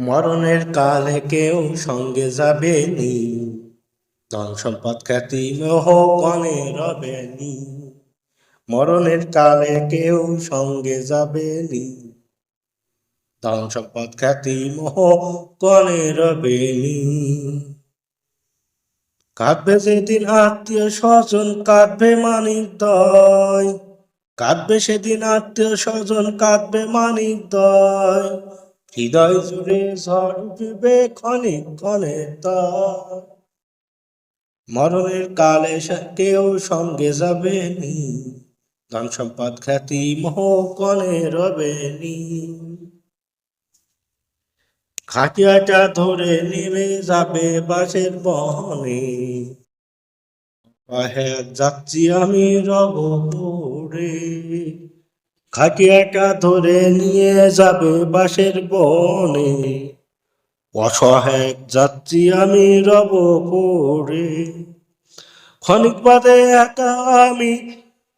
মরণের কালে কেউ সঙ্গে যাবে নি ধন সম্পদ খ্যাতি মোহ কনে রবে নি মরণের কালে কেউ সঙ্গে যাবে নি ধন সম্পদ খ্যাতি মোহ কনে রবে নি কাঁদবে যেদিন আত্মীয় স্বজন, কাঁদবে মানিক দয়। কাঁদবে সেদিন আত্মীয় স্বজন, কাঁদবে মানিক দয়। হৃদয় জুড়ে ঝড় উঠবে ক্ষণিক ক্ষণে তার মরণের কালে কেউ সঙ্গে যাবে নি। ধন সম্পদ খ্যাতি মোহ কনে রবে নি। খাটিয়াটা ধরে নেমে যাবে বাসের বহনে। যাচ্ছি আমি রব পড়ে খাটিয়াটা ধরে নিয়ে যাবে বাসের বনে। অসহায় যাচ্ছি আমি রব পড়ে ক্ষণিক বাদে একা আমি,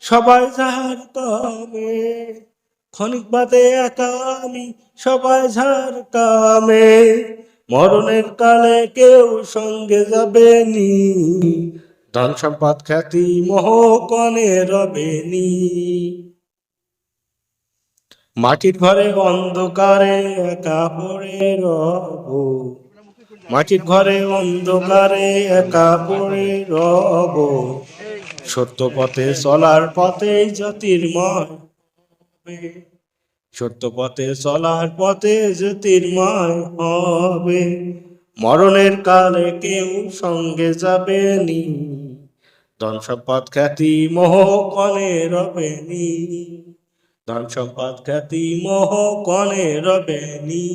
সবাই যার কামে। ক্ষণিক বাদে একা আমি, সবাই ঝাড় কামে। মরণের কালে কেউ সঙ্গে যাবে নি। ধন সম্পদ খ্যাতি মোহ কনে রবে নি। মাটির ঘরে অন্ধকারে একা পড়ে রব। মাটির ঘরে অন্ধকারে একা পড়ে রব। সত্য পথে চলার পথে জ্যোতির্ময়। সত্য পথে চলার পথে জ্যোতির্ময় হবে। মরণের কালে কেউ সঙ্গে যাবে নি। ধন সম্পদ খ্যাতি মোহ রবে নি। ধন সম্পদ খ্যাতি মোহ কনে রবে নি।